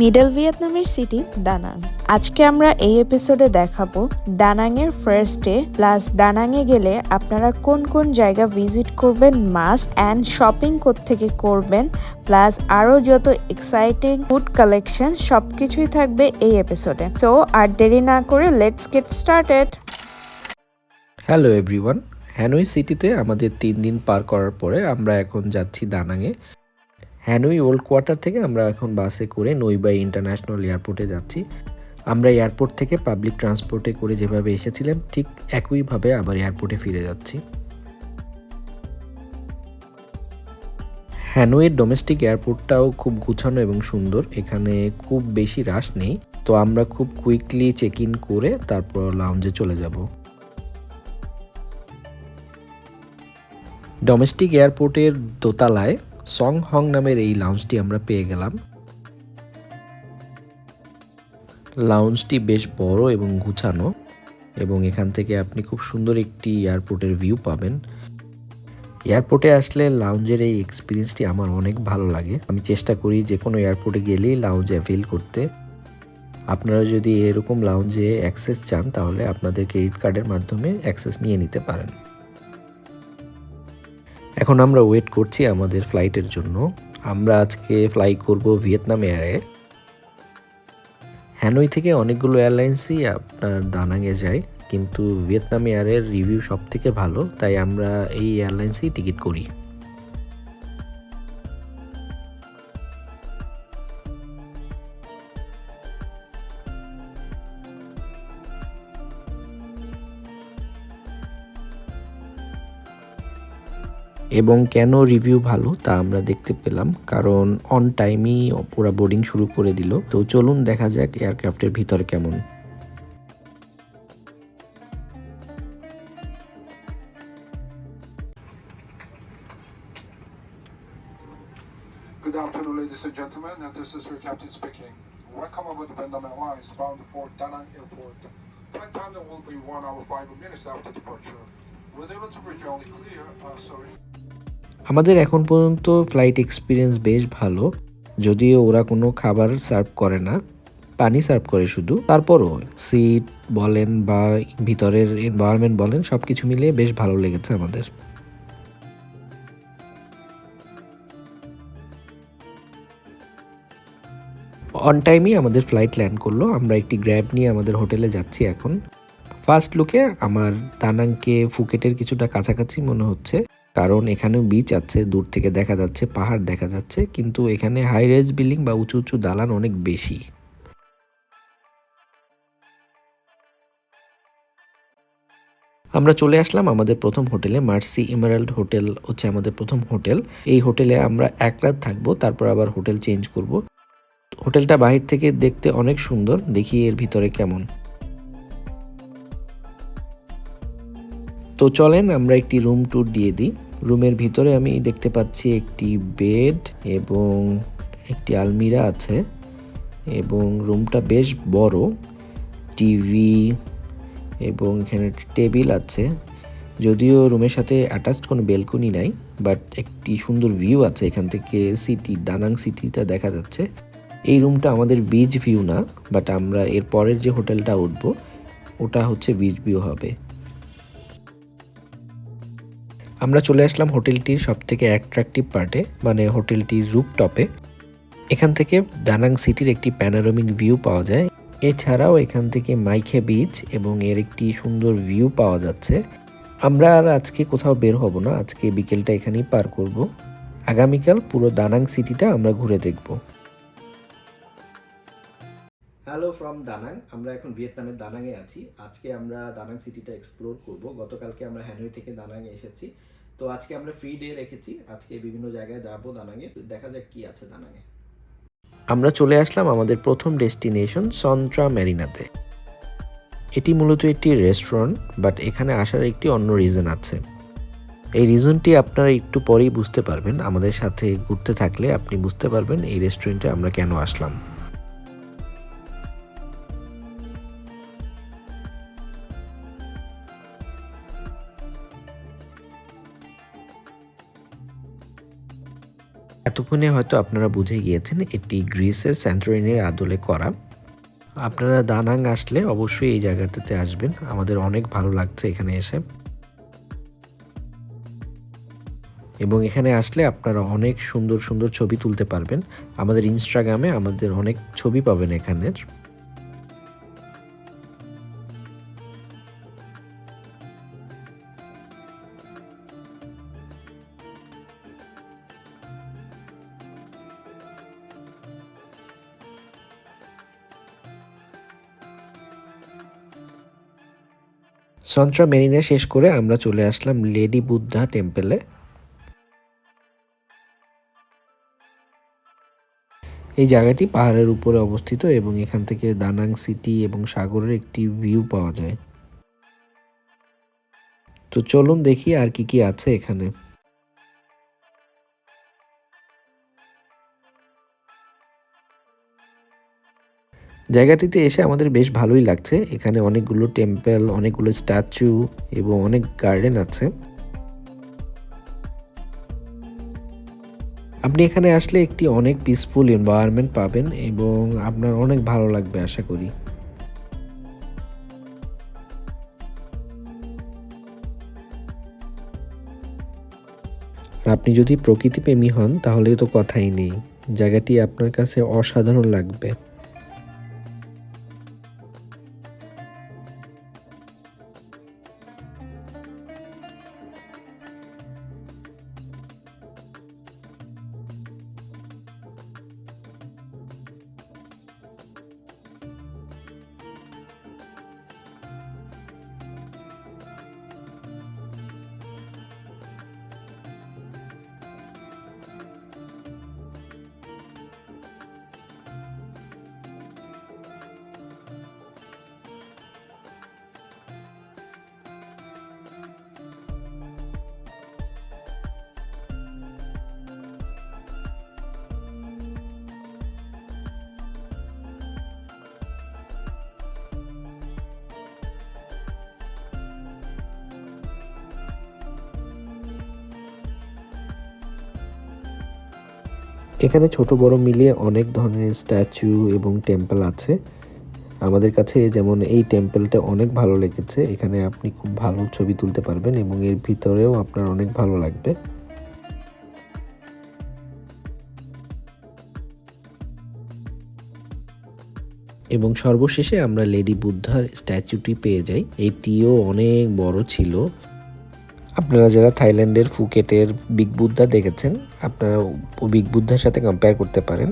Middle ভিয়েতনামের city দানাং। আজকে আমরা এই এপিসোডে দেখাবো দানাং এর ফার্স্ট ডে প্লাস দানাং এ গেলে আপনারা কোন কোন জায়গা ভিজিট করবেন মাস্ট অ্যান্ড শপিং থেকে করবেন প্লাস আরও যত এক্সাইটিং ফুড কালেকশন সব কিছুই থাকবে এই এপিসোডে তো আর দেরি না করে let's get started hello everyone Hanoi সিটিতে আমাদের তিন দিন পার করার পরে আমরা এখন যাচ্ছি দানাঙে হ্যানোই ওল্ড কোয়ার্টার থেকে আমরা এখন বাসে করে নইবাই ইন্টারন্যাশনাল এয়ারপোর্টে যাচ্ছি। আমরা এয়ারপোর্ট থেকে পাবলিক ট্রান্সপোর্টে করে যেভাবে এসেছিলাম, ঠিক একইভাবে আবার এয়ারপোর্টে ফিরে যাচ্ছি। হ্যানোয়ের ডোমেস্টিক এয়ারপোর্টটাও খুব গুছানো এবং সুন্দর, এখানে খুব বেশি রাশ নেই। তো আমরা খুব কুইকলি চেক ইন করে তারপর লাউঞ্জে চলে যাব। ডোমেস্টিক এয়ারপোর্টের দোতলায় সং হং নামের এই লাউঞ্জটি আমরা পেয়ে গেলাম। লাউঞ্জটি বেশ বড় এবং গুছানো এবং এখান থেকে আপনি খুব সুন্দর একটি এয়ারপোর্টের ভিউ পাবেন। এয়ারপোর্টে আসলে লাউঞ্জের এই এক্সপিরিয়েন্সটি আমার অনেক ভালো লাগে। আমি চেষ্টা করি যে কোনো এয়ারপোর্টে গেলেই লাউঞ্জ অ্যাভেল করতে। আপনারা যদি এরকম লাউঞ্জে অ্যাক্সেস চান, তাহলে আপনাদের ক্রেডিট কার্ডের মাধ্যমে অ্যাক্সেস নিয়ে নিতে পারেন। এখন আমরা ওয়েট করছি আমাদের ফ্লাইটের জন্য। আমরা আজকে ফ্লাই করব ভিয়েতনাম এয়ারে হ্যানই থেকে অনেকগুলো এয়ারলাইন্সই আপনার দানাঙে যায়, কিন্তু ভিয়েতনাম এয়ারের রিভিউ সব থেকে ভালো, তাই আমরা এই এয়ারলাইন্সেই টিকিট করি। এবং কেন রিভিউ ভালো তা আমরা দেখতে পেলাম কারণ অন টাইমই পুরো বোর্ডিং শুরু করে দিল তো চলুন দেখা যাক এয়ারক্রাফটের ভিতর কেমন Good afternoon, ladies and gentlemen, and this is your captain speaking. Welcome aboard Vietnam Airlines bound for Da Nang Airport. Flight time will be 1 hour 5 minutes after departure. We're able to reach only clear, uh, sorry. আমাদের এখন পর্যন্ত flight experience বেশ ভালো, যদিও ওরা কোনো খাবার serve করে না, পানি সার্ভ করে শুধু। তারপরও সিট বলেন বা ভিতরের এনভায়রনমেন্ট বলেন সব কিছু মিলিয়ে বেশ ভালো লেগেছে আমাদের। অন টাইমই আমাদের ফ্লাইট ল্যান্ড করল, আমরা একটি গ্র্যাব নিয়ে আমাদের হোটেলে যাচ্ছি এখন। ফার্স্ট লুকে আমার দানাংকে ফুকেটের কিছুটা কাছাকাছি মনে হচ্ছে। কারণ এখানে বিচ আছে, দূর থেকে দেখা যাচ্ছে, পাহাড় দেখা যাচ্ছে, কিন্তু এখানে হাই রেজ বিল্ডিং বা উঁচু উঁচু দালান অনেক বেশি। আমরা চলে আসলাম আমাদের প্রথম হোটেলে, মার্সি এমারাল্ড হোটেল হচ্ছে আমাদের প্রথম হোটেল। এই হোটেলে আমরা এক রাত থাকব, তারপর আবার হোটেল চেঞ্জ করব। হোটেলটা বাহির থেকে দেখতে অনেক সুন্দর, দেখি এর ভিতরে কেমন। তো চলেন আমরা একটি রুম ট্যুর দিয়ে দিই। রুমের ভিতরে আমি দেখতে পাচ্ছি একটি বেড এবং একটি আলমিরা আছে এবং রুমটা বেশ বড়, টিভি এবং এখানে টেবিল আছে। যদিও রুমের সাথে অ্যাটাচড কোনো বেলকনি নাই, বাট একটি সুন্দর ভিউ আছে এখান থেকে সিটি, দানাং সিটিটা দেখা যাচ্ছে। এই রুমটা আমাদের বিচ ভিউ না, বাট আমরা এর পরের যে হোটেলটা উঠবো, ওটা হচ্ছে বিচ ভিউ হবে। আমরা চলে আসলাম হোটেলটির সব থেকে অ্যাট্রাকটিভ পার্টে মানে হোটেলটির রুপটপে এখান থেকে দানাং সিটির একটি প্যানারোমিক ভিউ পাওয়া যায়। এছাড়াও এখান থেকে মাইখে বিচ এবং এর একটি সুন্দর ভিউ পাওয়া যাচ্ছে। আমরা আর আজকে কোথাও বের হব না, আজকে বিকেলটা এখানেই পার করব। আগামীকাল পুরো দানাং সিটিটা আমরা ঘুরে দেখব। হ্যালো ফ্রম দানাং, আমরা এখন ভিয়েতনামের দানাংয়ে আছি। আজকে আমরা দানাং সিটিটা এক্সপ্লোর করব। গতকালকে আমরা হ্যানয় থেকে দানাংয়ে এসেছি। তো আজকে আমরা ফ্রি ডে রেখেছি। আজকে বিভিন্ন জায়গায় যাব দানাংয়ে দেখা যাক কি আছে দানাংয়ে আমরা চলে আসলাম আমাদের প্রথম ডেস্টিনেশন, সন্ত্রা ম্যারিনাতে এটি মূলত একটি রেস্টুরেন্ট বাট এখানে আসার একটি অন্য রিজন আছে। এই রিজনটি আপনারা একটু পরেই বুঝতে পারবেন। আমাদের সাথে ঘুরতে থাকলে আপনি বুঝতে পারবেন এই রেস্টুরেন্টে আমরা কেন আসলাম। এতক্ষণে হয়তো আপনারা বুঝে গিয়েছেন এটি গ্রিসের স্যান্টোরিনের আদলে করা। আপনারা দানাং আসলে অবশ্যই এই জায়গাটাতে আসবেন। আমাদের অনেক ভালো লাগছে এখানে এসে। এবং এখানে আসলে আপনারা অনেক সুন্দর সুন্দর ছবি তুলতে পারবেন। আমাদের ইনস্টাগ্রামে আমাদের অনেক ছবি পাবেন এখানের। সন্ত্রা মেরিনা শেষ করে আমরা চলে আসলাম লেডি বুদ্ধা টেম্পেলে। এই জায়গাটি পাহাড়ের উপরে অবস্থিত এবং এখান থেকে দানাং সিটি এবং সাগরের একটি ভিউ পাওয়া যায়। তো চলুন দেখি আর কি কি আছে এখানে। জায়গাটিতে এসে আমাদের বেশ ভালোই লাগছে। এখানে অনেকগুলো টেম্পল, অনেকগুলো স্ট্যাচু এবং অনেক গার্ডেন আছে। আপনি এখানে আসলে একটি অনেক পিসফুল এনভায়রনমেন্ট পাবেন এবং আপনার অনেক ভালো লাগবে আশা করি। আর আপনি যদি প্রকৃতিপ্রেমী হন, তাহলে তো কথাই নেই। জায়গাটি আপনার কাছে অসাধারণ লাগবে। এখানে ছোট বড় মিলিয়ে অনেক ধরনের স্ট্যাচু এবং টেম্পল আছে। আমাদের কাছে যেমন এই টেম্পলটা অনেক ভালো লেগেছে। এখানে আপনি খুব ভালো ছবি তুলতে পারবেন এবং এর ভিতরেও আপনার অনেক ভালো লাগবে। এবং সর্বশেষে আমরা লেডি বুদ্ধার স্ট্যাচুটি পেয়ে যাই। এটিও অনেক বড় ছিল। আপনারা যারা থাইল্যান্ডের, ফুকেটের, বিগ বুদ্ধা দেখেছেন, আপনারা বিগ বুদ্ধার সাথে কম্পেয়ার করতে পারেন।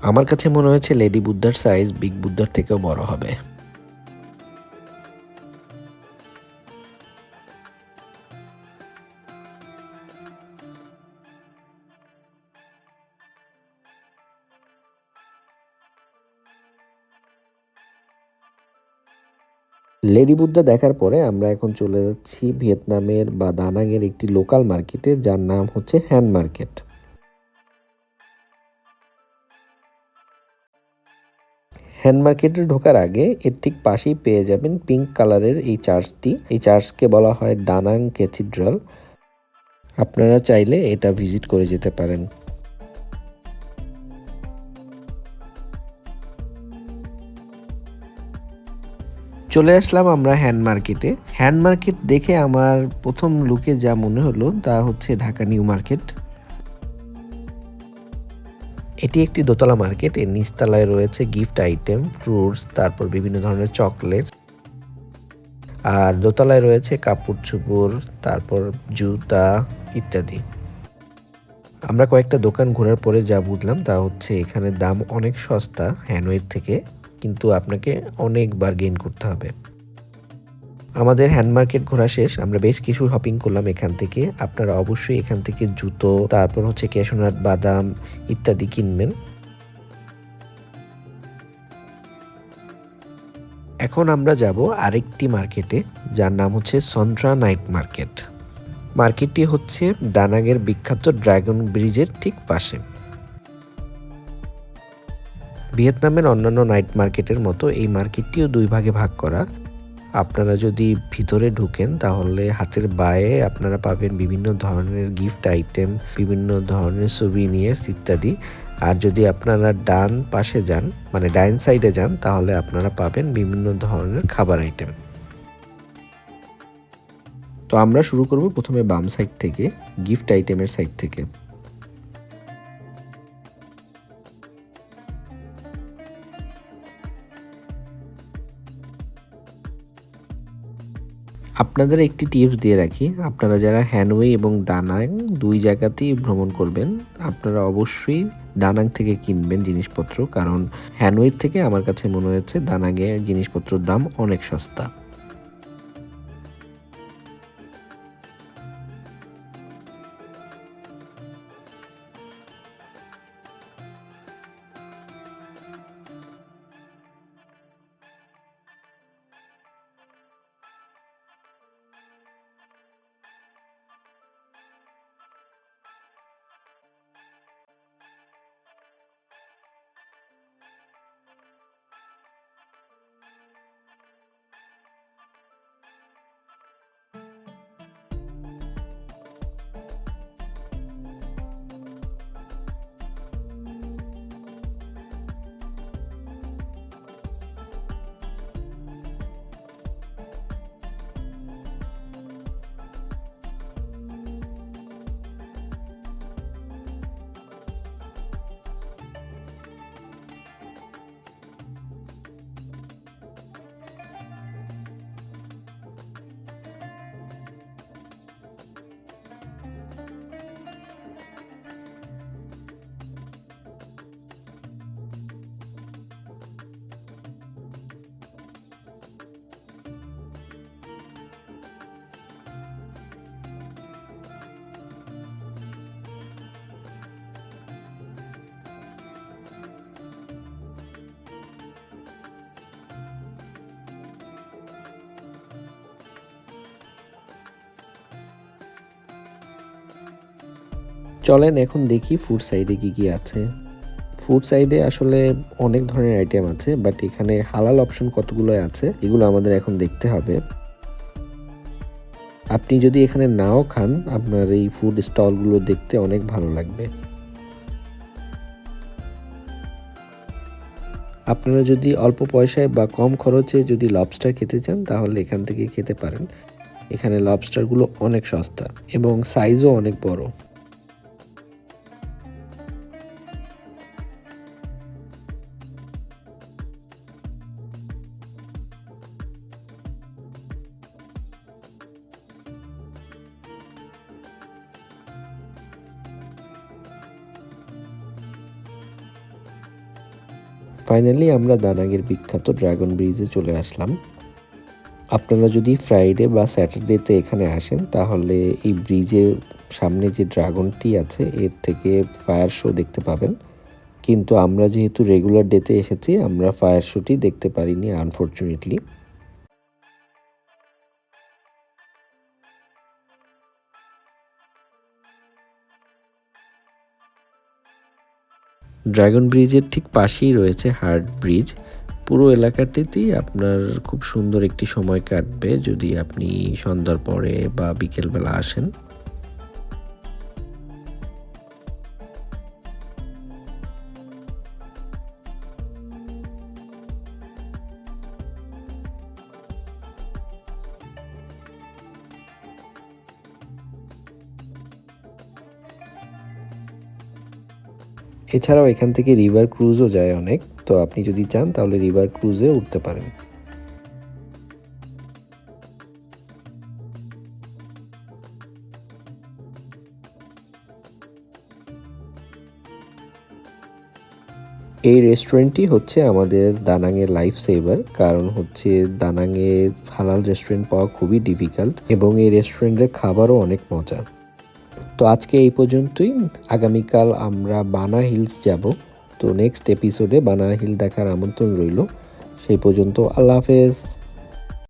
আমার কাছে মনে হয়েছে লেডি বুদ্ধার সাইজ বিগ বুদ্ধার থেকেও বড় হবে। লেডি বুদ্ধা দেখার পরে আমরা এখন চলে যাচ্ছি ভিয়েতনামের বা দানাংয়ের একটি লোকাল মার্কেটে, যার নাম হচ্ছে হ্যান্ড মার্কেট। হ্যান্ড মার্কেটে ঢোকার আগে এর ঠিক পাশেই পেয়ে যাবেন পিঙ্ক কালারের এই চার্চটি। এই চার্চকে বলা হয় ডানাং ক্যাথিড্রাল। আপনারা চাইলে এটা ভিজিট করে যেতে পারেন। চলে আসলাম আমরা হ্যান্ড মার্কেটে। হ্যান্ড মার্কেট দেখে আমার প্রথম লুকে যা মনে হলো তা হচ্ছে ঢাকা নিউ মার্কেট। এটি একটি দোতলা মার্কেট, এর নিচতলায় রয়েছে গিফট আইটেম, ফ্রুটস, তারপর বিভিন্ন ধরনের চকলেট। আর দোতলায় রয়েছে কাপড় চোপড়, তারপর জুতা ইত্যাদি। আমরা কয়েকটা দোকান ঘোরার পরে যা বুঝলাম তা হচ্ছে এখানে দাম অনেক সস্তা হ্যানওয়ের থেকে। কিন্তু আপনাকে অনেক বার্গেন করতে হবে। আমাদের হ্যান্ড মার্কেট ঘোরা শেষ, আমরা বেশ কিছু শপিং করলাম এখান থেকে। আপনারা অবশ্যই এখান থেকে জুতো, তারপর হচ্ছে ক্যাশোনাট বাদাম ইত্যাদি কিনবেন। এখন আমরা যাব আরেকটি মার্কেটে যার নাম হচ্ছে সন্ট্রা নাইট মার্কেট মার্কেটটি হচ্ছে দানাগের বিখ্যাত ড্রাগন ব্রিজের ঠিক পাশে। ভিয়েতনামের অন্যান্য নাইট মার্কেটের মতো এই মার্কেটটিও দুই ভাগে ভাগ করা। আপনারা যদি ভিতরে ঢুকেন, তাহলে হাতের বায়ে আপনারা পাবেন বিভিন্ন ধরনের গিফট আইটেম, বিভিন্ন ধরনের সুভিনিয়ার্স ইত্যাদি। আর যদি আপনারা ডান পাশে যান মানে ডাইন সাইডে যান, তাহলে আপনারা পাবেন বিভিন্ন ধরনের খাবার আইটেম। তো আমরা শুরু করব প্রথমে বাম সাইড থেকে, গিফট আইটেমের সাইড থেকে। আপনাদের একটি টিপস দিয়ে রাখি। আপনারা যারা হ্যানওয়ে এবং দানাং দুই জায়গাতেই ভ্রমণ করবেন, আপনারা অবশ্যই দানাং থেকে কিনবেন জিনিসপত্র, কারণ হ্যানওয়ের থেকে আমার কাছে মনে হচ্ছে দানাঙে জিনিসপত্রের দাম অনেক সস্তা। চলেন এখন দেখি ফুড সাইডে কি কি আছে। ফুড সাইডে আসলে অনেক ধরনের আইটেম আছে বাট এখানে হালাল অপশন কতগুলো আছে, এগুলো আমাদের এখন দেখতে হবে। আপনি যদি এখানে নাও খান, আপনার এই ফুড স্টলগুলো দেখতে অনেক ভালো লাগবে। আপনারা যদি অল্প পয়সায় বা কম খরচে যদি লবস্টার খেতে চান, তাহলে এখান থেকে খেতে পারেন। এখানে লবস্টারগুলো অনেক সস্তা এবং সাইজও অনেক বড়। ফাইনালি আমরা দানাগের বিখ্যাত ড্রাগন ব্রিজে চলে আসলাম। আপনারা যদি ফ্রাইডে বা স্যাটারডেতে এখানে আসেন, তাহলে এই ব্রিজের সামনে যে ড্রাগনটি আছে, এর থেকে ফায়ার শো দেখতে পাবেন। কিন্তু আমরা যেহেতু রেগুলার ডেতে এসেছি, আমরা ফায়ার শোটি দেখতে পারিনি আনফর্চুনেটলি ড্রাগন ব্রিজের ঠিক পাশেই রয়েছে হার্ট ব্রিজ পুরো এলাকাটিতেই আপনার খুব সুন্দর একটি সময় কাটবে যদি আপনি সন্ধ্যার পরে বা বিকেলবেলা আসেন। এছাড়াও এখান থেকে রিভার ক্রুজও যায় অনেক, তো আপনি যদি চান তাহলে রিভার ক্রুজে উঠতে পারেন। এই রেস্টুরেন্টটি হচ্ছে আমাদের দানাংয়ের লাইফ সেভার কারণ হচ্ছে দানাংয়ে হালাল রেস্টুরেন্ট পাওয়া খুবই ডিফিকাল্ট এবং এই রেস্টুরেন্টের খাবারও অনেক মজা তো আজকে এই পর্যন্তই। আগামীকাল আমরা বানা হিলস যাব। তো নেক্সট এপিসোডে বানা হিল দেখার আমন্ত্রণ রইল। সেই পর্যন্ত আল্লাহ হাফেজ।